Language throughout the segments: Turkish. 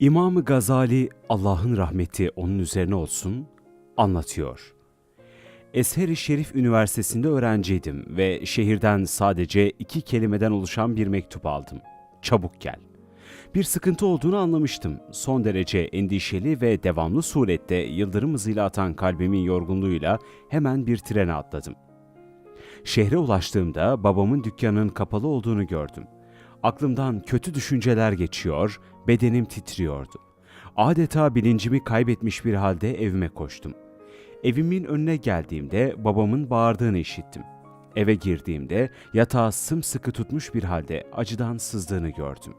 İmam Gazali Allah'ın rahmeti onun üzerine olsun anlatıyor. Esheri Şerif Üniversitesi'nde öğrenciydim ve şehirden sadece iki kelimeden oluşan bir mektup aldım. Çabuk gel. Bir sıkıntı olduğunu anlamıştım. Son derece endişeli ve devamlı surette yıldırım hızıyla atan kalbimin yorgunluğuyla hemen bir trene atladım. Şehre ulaştığımda babamın dükkanının kapalı olduğunu gördüm. Aklımdan kötü düşünceler geçiyor, bedenim titriyordu. Adeta bilincimi kaybetmiş bir halde evime koştum. Evimin önüne geldiğimde babamın bağırdığını işittim. Eve girdiğimde yatağı sımsıkı tutmuş bir halde acıdan sızdığını gördüm.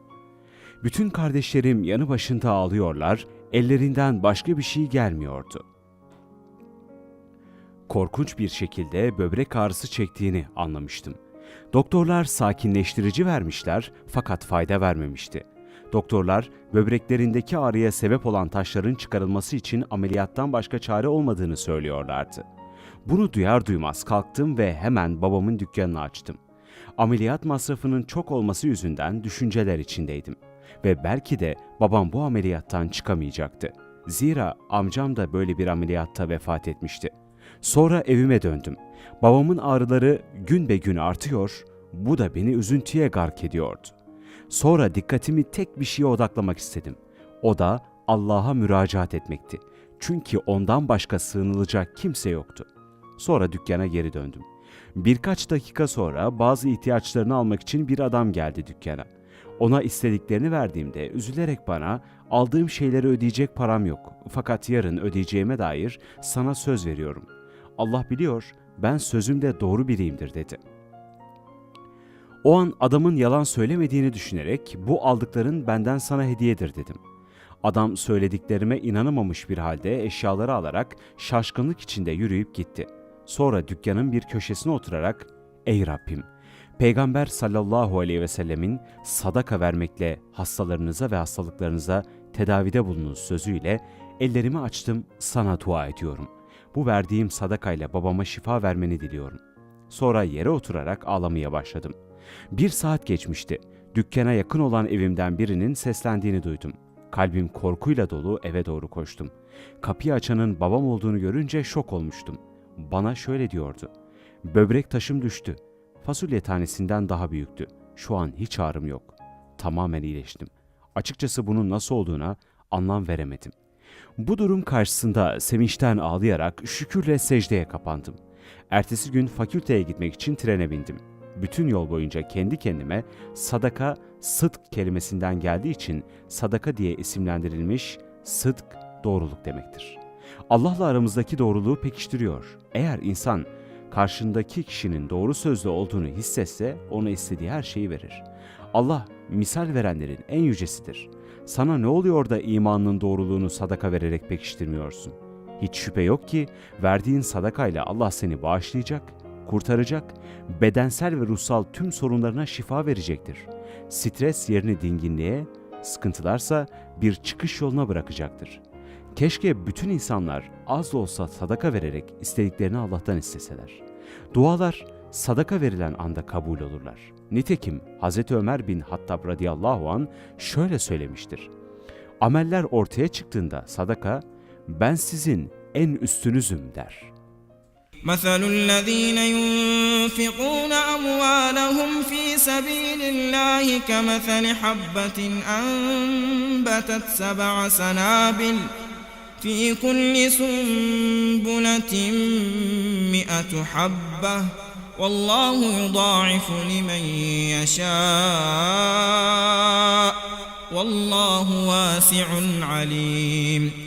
Bütün kardeşlerim yanı başında ağlıyorlar, ellerinden başka bir şey gelmiyordu. Korkunç bir şekilde böbrek ağrısı çektiğini anlamıştım. Doktorlar sakinleştirici vermişler fakat fayda vermemişti. Doktorlar böbreklerindeki ağrıya sebep olan taşların çıkarılması için ameliyattan başka çare olmadığını söylüyorlardı. Bunu duyar duymaz kalktım ve hemen babamın dükkanını açtım. Ameliyat masrafının çok olması yüzünden düşünceler içindeydim. Ve belki de babam bu ameliyattan çıkamayacaktı. Zira amcam da böyle bir ameliyatta vefat etmişti. Sonra evime döndüm. Babamın ağrıları gün be gün artıyor, bu da beni üzüntüye gark ediyordu. Sonra dikkatimi tek bir şeye odaklamak istedim. O da Allah'a müracaat etmekti. Çünkü ondan başka sığınılacak kimse yoktu. Sonra dükkana geri döndüm. Birkaç dakika sonra bazı ihtiyaçlarını almak için bir adam geldi dükkana. Ona istediklerini verdiğimde üzülerek bana aldığım şeyleri ödeyecek param yok. Fakat yarın ödeyeceğime dair sana söz veriyorum. Allah biliyor ben sözümde doğru biriyimdir dedi. O an adamın yalan söylemediğini düşünerek bu aldıkların benden sana hediyedir dedim. Adam söylediklerime inanamamış bir halde eşyaları alarak şaşkınlık içinde yürüyüp gitti. Sonra dükkanın bir köşesine oturarak ''Ey Rabbim, Peygamber sallallahu aleyhi ve sellemin sadaka vermekle hastalarınıza ve hastalıklarınıza tedavide bulunuz sözüyle ellerimi açtım sana dua ediyorum. Bu verdiğim sadakayla babama şifa vermeni diliyorum. Sonra yere oturarak ağlamaya başladım. Bir saat geçmişti. Dükkana yakın olan evimden birinin seslendiğini duydum. Kalbim korkuyla dolu eve doğru koştum. Kapıyı açanın babam olduğunu görünce şok olmuştum. Bana şöyle diyordu. Böbrek taşım düştü. Fasulye tanesinden daha büyüktü. Şu an hiç ağrım yok. Tamamen iyileştim. Açıkçası bunun nasıl olduğuna anlam veremedim. Bu durum karşısında sevinçten ağlayarak şükürle secdeye kapandım. Ertesi gün fakülteye gitmek için trene bindim. Bütün yol boyunca kendi kendime sadaka sıdk kelimesinden geldiği için sadaka diye isimlendirilmiş sıdk doğruluk demektir. Allah'la aramızdaki doğruluğu pekiştiriyor. Eğer insan karşındaki kişinin doğru sözlü olduğunu hissetse ona istediği her şeyi verir. Allah misal verenlerin en yücesidir. Sana ne oluyor da imanının doğruluğunu sadaka vererek pekiştirmiyorsun? Hiç şüphe yok ki verdiğin sadakayla Allah seni bağışlayacak, kurtaracak, bedensel ve ruhsal tüm sorunlarına şifa verecektir. Stres yerini dinginliğe, sıkıntılarsa bir çıkış yoluna bırakacaktır. Keşke bütün insanlar az da olsa sadaka vererek istediklerini Allah'tan isteseler. Dualar sadaka verilen anda kabul olurlar. Nitekim Hz. Ömer bin Hattab radıyallahu an şöyle söylemiştir. Ameller ortaya çıktığında sadaka ben sizin en üstünüzüm der. مثل الذين ينفقون أموالهم في سبيل الله كمثل حبة أنبتت سبع سنابل في كل سنبلة مئة حبة والله يضاعف لمن يشاء. والله واسع عليم.